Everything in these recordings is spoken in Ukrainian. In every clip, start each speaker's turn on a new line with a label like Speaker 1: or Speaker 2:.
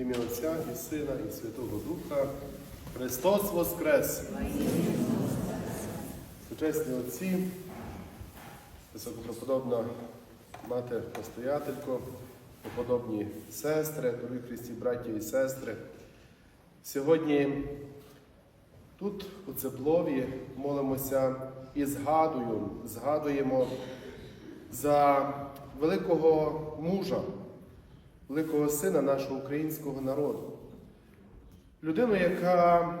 Speaker 1: ім'я Отця і Сина, і Святого Духа. Христос Воскрес! Сучасні отці, високопроподобна мати настоятелько, преподобні сестри, дорогі Христі, браті і сестри. Сьогодні тут, у Цеплові, молимося і згадуємо, згадуємо за великого мужа, великого сина нашого українського народу. Людину, яка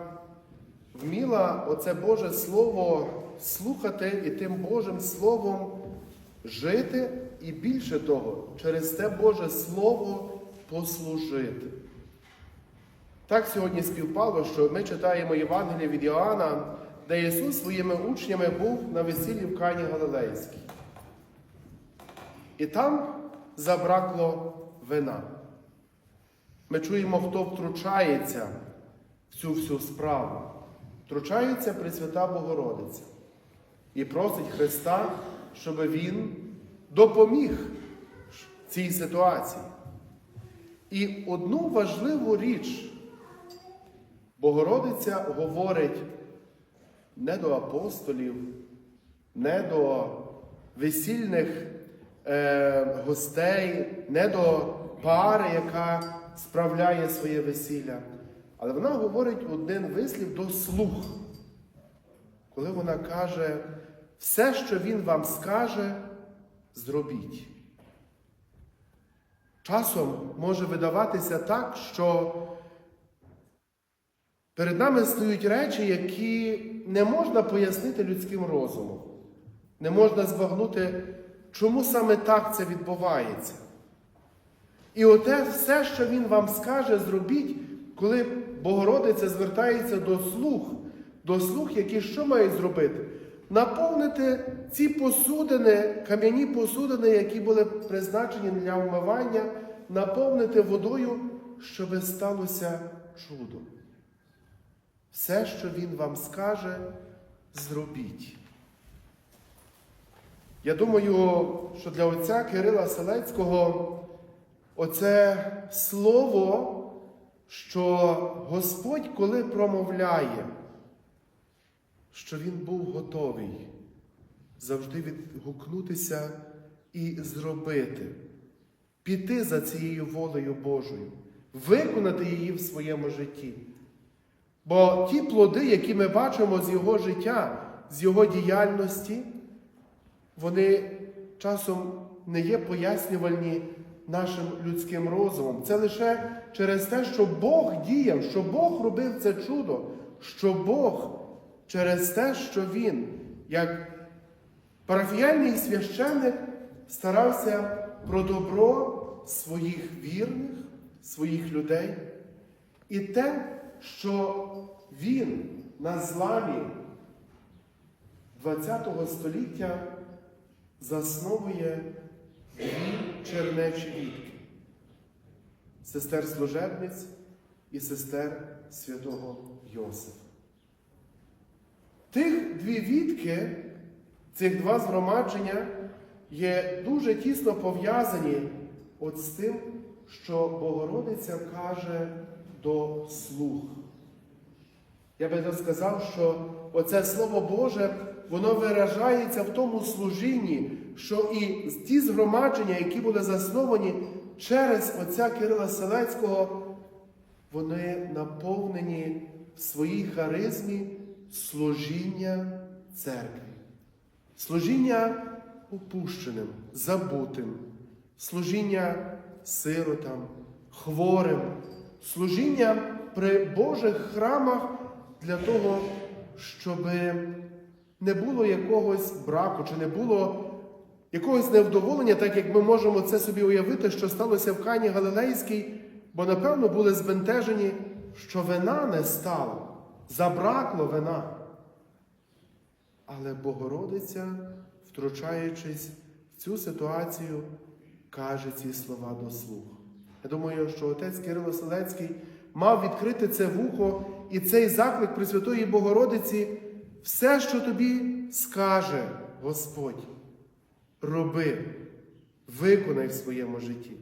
Speaker 1: вміла оце Боже Слово слухати і тим Божим Словом жити, і більше того, через те Боже Слово послужити. Так сьогодні співпало, що ми читаємо Євангеліє від Іоанна, де Ісус своїми учнями був на весіллі в Кані Галилейській. І там забракло вина. Ми чуємо, хто втручається в цю всю справу. Втручається Пресвята Богородиця і просить Христа, щоб Він допоміг цій ситуації. І одну важливу річ Богородиця говорить не до апостолів, не до весільних е, гостей, не до пари, яка справляє своє весілля. Але вона говорить один вислів до слух, коли вона каже, все, що він вам скаже, зробіть. Часом може видаватися так, що перед нами стоять речі, які не можна пояснити людським розумом. Не можна збагнути, чому саме так це відбувається. І оте все, що він вам скаже, зробіть, коли Богородиця звертається до слух, до слух, які що мають зробити? Наповнити ці посудини, кам'яні посудини, які були призначені для вмивання, наповнити водою, щоб сталося чудо. Все, що він вам скаже, зробіть. Я думаю, що для отця Кирила Селецького оце слово, що Господь, коли промовляє, що Він був готовий завжди відгукнутися і зробити, піти за цією волею Божою, виконати її в своєму житті. Бо ті плоди, які ми бачимо з Його життя, з Його діяльності, вони часом не є пояснювальні нашим людським розумом. Це лише через те, що Бог діяв, що Бог робив це чудо, що Бог через те, що Він, як парафіяльний священник, старався про добро своїх вірних, своїх людей. І те, що він на зламі ХХ століття засновує дві чернечі вітки сестер служебниць і сестер святого Йосифа. Тих дві вітки, цих два згромадження є дуже тісно пов'язані от з тим, що Богородиця каже до слух. Я би так сказав, що оце Слово Боже, воно виражається в тому служінні, що і ті згромадження, які були засновані через отця Кирила Селецького, вони наповнені в своїй харизмі служіння церкві, служіння опущеним, забутим, служіння сиротам, хворим, служіння при Божих храмах для того, щоб не було якогось браку, чи не було якогось невдоволення, так як ми можемо це собі уявити, що сталося в Кані Галилейській, бо, напевно, були збентежені, що вина не стало, забракло вина. Але Богородиця, втручаючись в цю ситуацію, каже ці слова до слух. Я думаю, що отець Кирило Селецький мав відкрити це вухо і цей заклик Пресвятої Богородиці, все, що тобі скаже Господь, роби, виконай в своєму житті.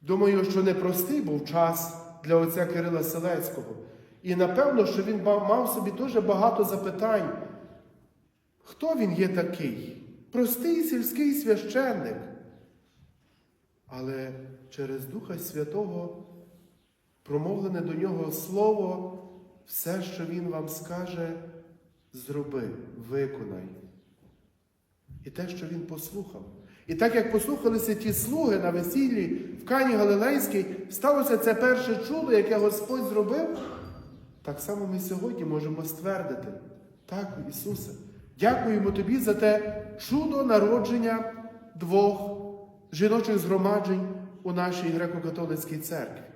Speaker 1: Думаю, що непростий був час для отця Кирила Селецького. І напевно, що він мав собі дуже багато запитань. Хто він є такий? Простий сільський священник. Але через Духа Святого промовлене до нього слово, все, що він вам скаже, зроби, виконай. І те, що він послухав. І так як послухалися ті слуги на весіллі в Кані Галилейській, сталося це перше чудо, яке Господь зробив. Так само ми сьогодні можемо ствердити. Так, Ісусе, дякуємо Тобі за те чудо народження двох жіночих згромаджень у нашій греко-католицькій церкві.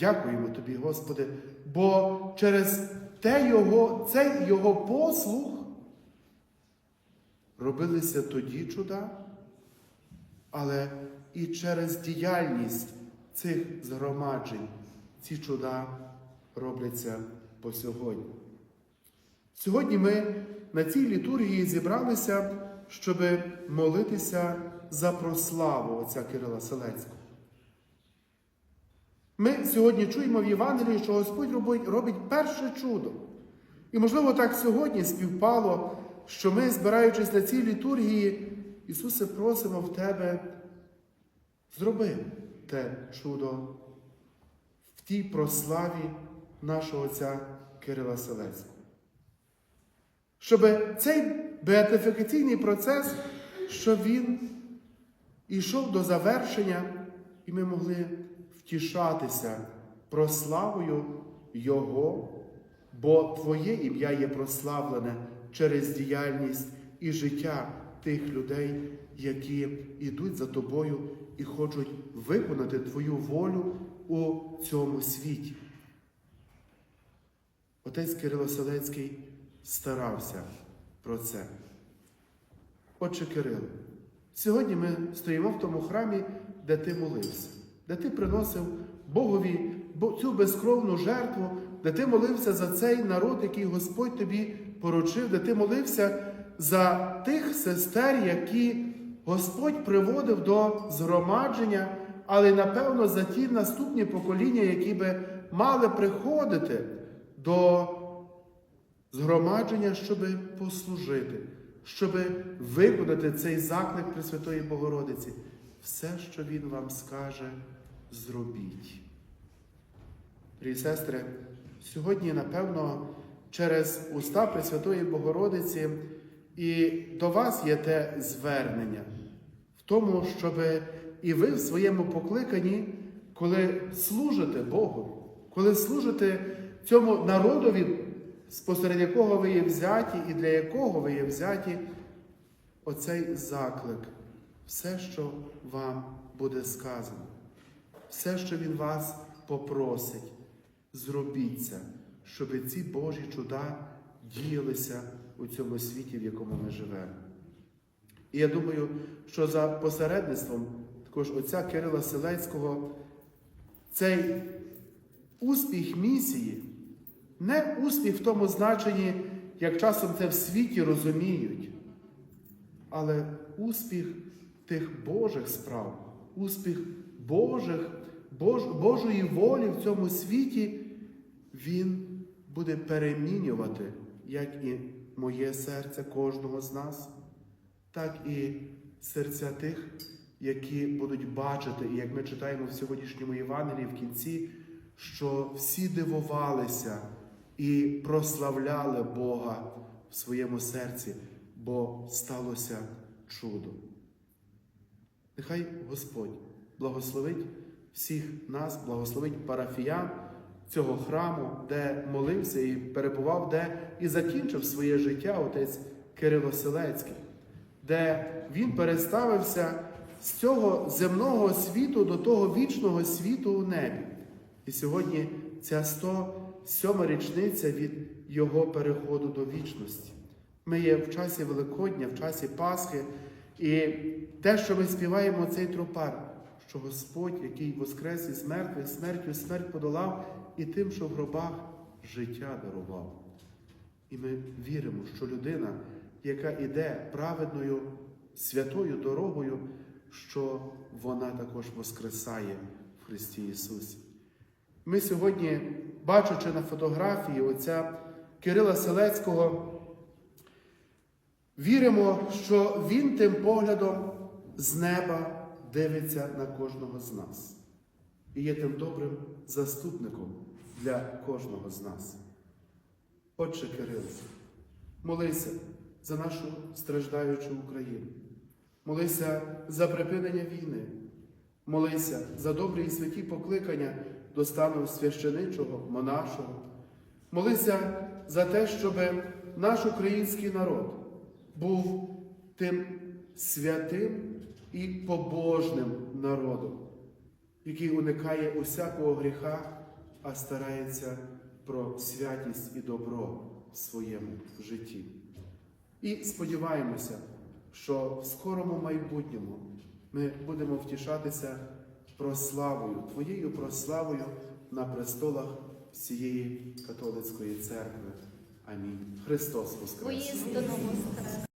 Speaker 1: Дякуємо Тобі, Господи, бо через те його, цей Його послух робилися тоді чуда, але і через діяльність цих згромаджень ці чуда робляться по сьогодні. Сьогодні ми на цій літургії зібралися, щоб молитися за прославу отця Кирила Селецького. Ми сьогодні чуємо в Євангелії, що Господь робить, перше чудо. І, можливо, так сьогодні співпало, що ми, збираючись на цій літургії, Ісусе, просимо в Тебе, зроби те чудо в тій прославі нашого Отця Кирила Селецького. Щоб цей беатифікаційний процес, щоб він ішов до завершення, і ми могли втішатися прославою Його, бо Твоє ім'я є прославлене через діяльність і життя тих людей, які йдуть за тобою і хочуть виконати Твою волю у цьому світі. Отець Кирило Селецький старався про це. Отче Кирило, сьогодні ми стоїмо в тому храмі, де ти молився, де ти приносив Богові цю безкровну жертву, де ти молився за цей народ, який Господь тобі поручив, де ти молився за тих сестер, які Господь приводив до згромадження, але напевно за ті наступні покоління, які би мали приходити до згромадження, щоб послужити, щоб виконати цей заклик Пресвятої Богородиці. Все, що Він вам скаже, зробіть. Брі сестри, сьогодні, напевно, через уста Пресвятої Богородиці і до вас є те звернення в тому, щоб і ви в своєму покликанні, коли служите Богу, коли служите цьому народові, спосеред якого ви є взяті і для якого ви є взяті, оцей заклик, все, що вам буде сказано, все, що Він вас попросить, зробіть це, щоб ці Божі чуда діялися у цьому світі, в якому ми живемо. І я думаю, що за посередництвом також отця Кирила Селецького цей успіх місії, не успіх в тому значенні, як часом це в світі розуміють, але успіх тих Божих справ, успіх Божих, Бож, Божої волі в цьому світі, він буде перемінювати, як і моє серце кожного з нас, так і серця тих, які будуть бачити, і як ми читаємо в сьогоднішньому Євангелії в кінці, що всі дивувалися і прославляли Бога в своєму серці, бо сталося чудо. Нехай Господь благословить всіх нас, благословить парафіян цього храму, де молився і перебував, де і закінчив своє життя отець Кирило Селецький, де він переставився з цього земного світу до того вічного світу у небі. І сьогодні ця 107 річниця від його переходу до вічності. Ми є в часі Великодня, в часі Пасхи, і те, що ми співаємо цей тропар, що Господь, який воскрес із мертвих, смертю смерть подолав, і тим, що в гробах життя дарував. І ми віримо, що людина, яка іде праведною святою дорогою, що вона також воскресає в Христі Ісусі. Ми сьогодні, бачачи на фотографії отця Кирила Селецького, віримо, що Він тим поглядом з неба дивиться на кожного з нас і є тим добрим заступником для кожного з нас. Отче Кирило, молися за нашу страждаючу Україну. Молися за припинення війни. Молися за добрі і святі покликання до стану священичого, монашого. Молися за те, щоб наш український народ був тим святим і побожним народом, який уникає усякого гріха, а старається про святість і добро в своєму житті. І сподіваємося, що в скорому майбутньому ми будемо втішатися прославою, Твоєю прославою на престолах всієї католицької церкви. Амінь. Христос
Speaker 2: Воскрес!